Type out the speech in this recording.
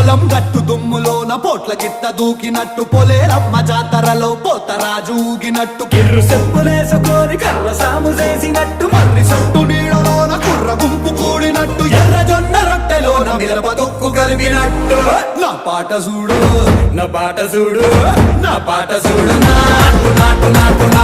పొలం గట్టు దుమ్ములోన పోట్ల గిట్ట దూకినట్టు పొలేరమ్మ జాతరలో పోతరాజు ఊగినట్టు. కిర్రు సెప్పులేసుకొని కర్ర సాము చేసినట్టు మర్రి సొట్టు నీడలోన కుర్ర గుంపు కూడినట్టు ఎర్ర జొన్న రొట్టెలోన మిరప తొక్కు కలిపినట్టు. నా పాట చూడు నా పాట చూడు నా పాట చూడు. నాటు నాటు నాటు నాటు నాటు నాటు.